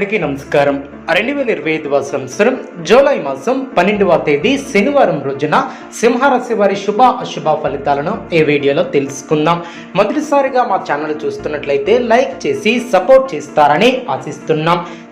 అందరికీ నమస్కారం. రెండు వేల ఇరవై ఐదవ సంవత్సరం జూలై మాసం పన్నెండవ తేదీ శనివారం రోజున సింహరాశి వారి శుభ అశుభ ఫలితాలను ఈ వీడియోలో తెలుసుకుందాం. మొదటిసారిగా మా ఛానల్ చూస్తున్నట్లయితే లైక్ చేసి సపోర్ట్ చేస్తారని ఆశిస్తున్నాం.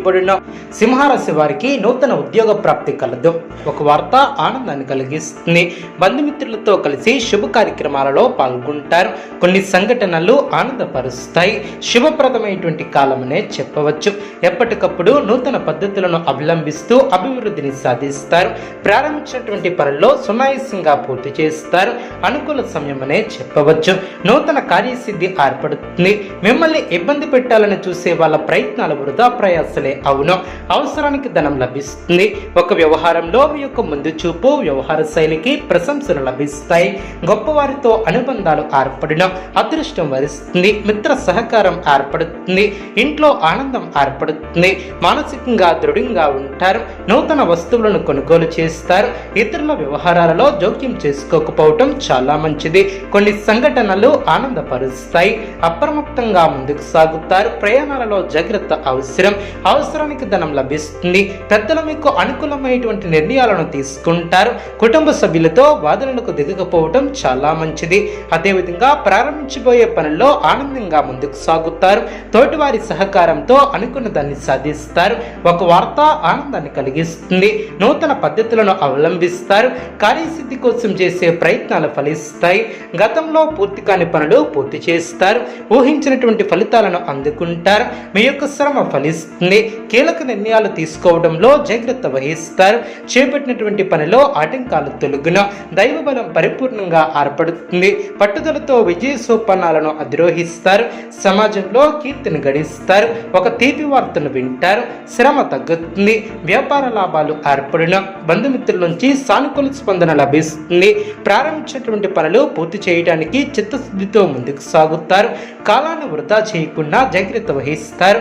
చేయబడిన సింహరాశి వారికి నూతన ఉద్యోగ ప్రాప్తి కలదు. ఒక వార్త ఆనందాన్ని కలిగిస్తుంది. బంధుమిత్రులతో కలిసి శుభ కార్యక్రమాలలో పాల్గొంటారు. కొన్ని సంఘటనలు ఆనందపరుస్తాయి. శుభప్రదమైనటువంటి కాలమనే చెప్పవచ్చు. ఎప్పటికప్పుడు నూతన పద్ధతులను అవలంబిస్తూ అభివృద్ధిని సాధిస్తారు. ప్రారంభించినటువంటి పనుల్లో సునాయాసంగా పూర్తి చేస్తారు. అనుకూల సమయమనే చెప్పవచ్చు. నూతన కార్యసిద్ధి ఏర్పడుతుంది. మిమ్మల్ని ఇబ్బంది పెట్టాలని చూసే వాళ్ళ ప్రయత్నాలు వృధా ప్రయాసలే అవును అవసరానికి ధనం లభిస్తుంది. ఒక వ్యవహారంలో మీ యొక్క ముందు చూపు వ్యవహార శైలికి ప్రశంసలు లభిస్తాయి. గొప్పవారితో అనుబంధాలు ఏర్పడిన అదృష్టం వరిస్తుంది. మిత్ర సహకారం ఏర్పడుతుంది. ఇంట్లో ఆనందం ఏర్పడుతుంది. మానసికంగా దృఢంగా ఉంటారు. నూతన వస్తువులను కొనుగోలు చేస్తారు. ఇతరుల వ్యవహారాలలో జోక్యం చేసుకోకపోవటం చాలా మంచిది. కొన్ని సంఘటనలు ఆనందపరుస్తాయి. అప్రమత్తంగా ముందుకు సాగుతారు. ప్రయాణాలలో జాగ్రత్త అవసరం. అవసరానికి ధనం లభిస్తుంది. పెద్దలు మీకు అనుకూలమైనటువంటి నిర్ణయాలను తీసుకుంటారు. కుటుంబ సభ్యులతో వాదనలకు దిగకపోవటం చాలా మంచిది. అదేవిధంగా ప్రారంభించబోయే పనుల్లో ఆనందంగా ముందుకు సాగుతారు. తోటివారి సహకారంతో అనుకున్న దాన్ని సాధిస్తారు. ఒక వార్త ఆనందాన్ని కలిగిస్తుంది. నూతన పద్ధతులను అవలంబిస్తారు. కార్యసిద్ధి కోసం చేసే ప్రయత్నాలు ఫలిస్తాయి. గతంలో పూర్తి కాని పనులు పూర్తి చేస్తారు. ఊహించినటువంటి ఫలితాలను అందుకుంటారు. మీ యొక్క శ్రమ ఫలిస్తుంది. కీలక నిర్ణయాలు తీసుకోవడంలో జాగ్రత్త వహిస్తారు. చేపట్టినటువంటి పనిలో ఆటంకాలు తొలగున దైవబలం పరిపూర్ణంగా ఏర్పడుతుంది. పట్టుదలతో విజయ సోపానాలను అధిరోహిస్తారు. సమాజంలో కీర్తిని గడిస్తారు ఒక తీపి వార్తను వింటారు. శ్రమ తగ్గుతుంది. వ్యాపార లాభాలు ఏర్పడిన బంధుమిత్రుల నుంచి సానుకూల స్పందన లభిస్తుంది. ప్రారంభించినటువంటి పనులు పూర్తి చేయడానికి చిత్తశుద్ధితో ముందుకు సాగుతారు. కాలాన్ని వృధా చేయకుండా జాగ్రత్త వహిస్తారు.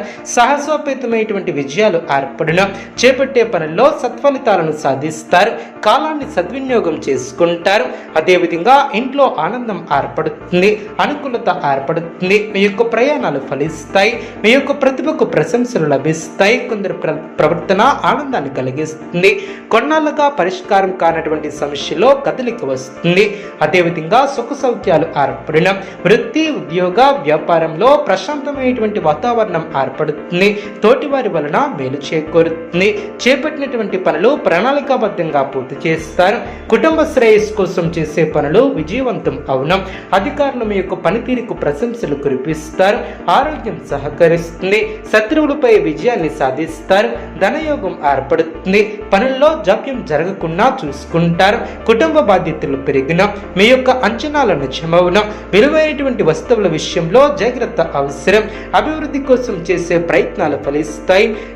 సాహసోపేతమైనటువంటి విజయాలు ఏర్పడిన చేపట్టే పనుల్లో సత్ఫలితాలను సాధిస్తారు కాలాన్ని సద్వినియోగం చేసుకుంటారు. అదేవిధంగా ఇంట్లో ఆనందం ఏర్పడుతుంది అనుకూలత ఏర్పడుతుంది. మీ యొక్క ప్రయాణాలు ఫలిస్తాయి మీ యొక్క ప్రతిభకు ప్రశంసలు లభిస్తాయి. కొందరు ప్ర ప్రవర్తన ఆనందాన్ని కలిగిస్తుంది. కొన్నాళ్ళుగా పరిష్కారం కానటువంటి సమస్యలో కదలిక వస్తుంది. అదేవిధంగా సుఖ సౌఖ్యాలు ఏర్పడిన వృత్తి ఉద్యోగ వ్యాపారంలో ప్రశాంతమైనటువంటి వాతావరణం ఏర్పడుతుంది. తోటి వారి వలన మేలు చేకూరుతుంది. చేపట్టినటువంటి పనులు ప్రణాళికాబద్ధంగా పూర్తి చేస్తారు. కుటుంబ శ్రేయస్సు కోసం చేసే పనులు విజయవంతం అవునం. అధికారులు మీ యొక్క పనితీరుకు ప్రశంసలు కురిపిస్తారు. ఆరోగ్యం సహకరిస్తుంది. శత్రువులపై విజయాన్ని సాధిస్తారు. ధనయోగం ఏర్పడుతుంది. పనుల్లో జాప్యం జరగకుండా చూసుకుంటారు. కుటుంబ బాధ్యతలు పెరిగిన మీ యొక్క అంచనాల నిజమవున. విలువైనటువంటి వస్తువుల విషయంలో జాగ్రత్త అవసరం. అభివృద్ధి కోసం చేసే ప్రయత్నాలు ఫలిస్తాయి.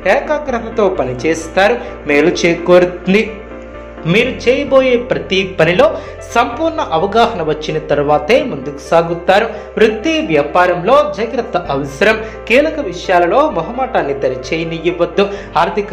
ఏకాగ్రతతో పనిచేస్తారు. మేలు చేకూరుతుంది. మీరు చేయబోయే ప్రతి పనిలో సంపూర్ణ అవగాహన వచ్చిన తర్వాతే ముందుకు సాగుతారు. వృత్తి వ్యాపారంలో జాగ్రత్త అవసరం. కీలక విషయాలలో మొహమాటాన్ని దరి చేయనివ్వద్దు ఆర్థిక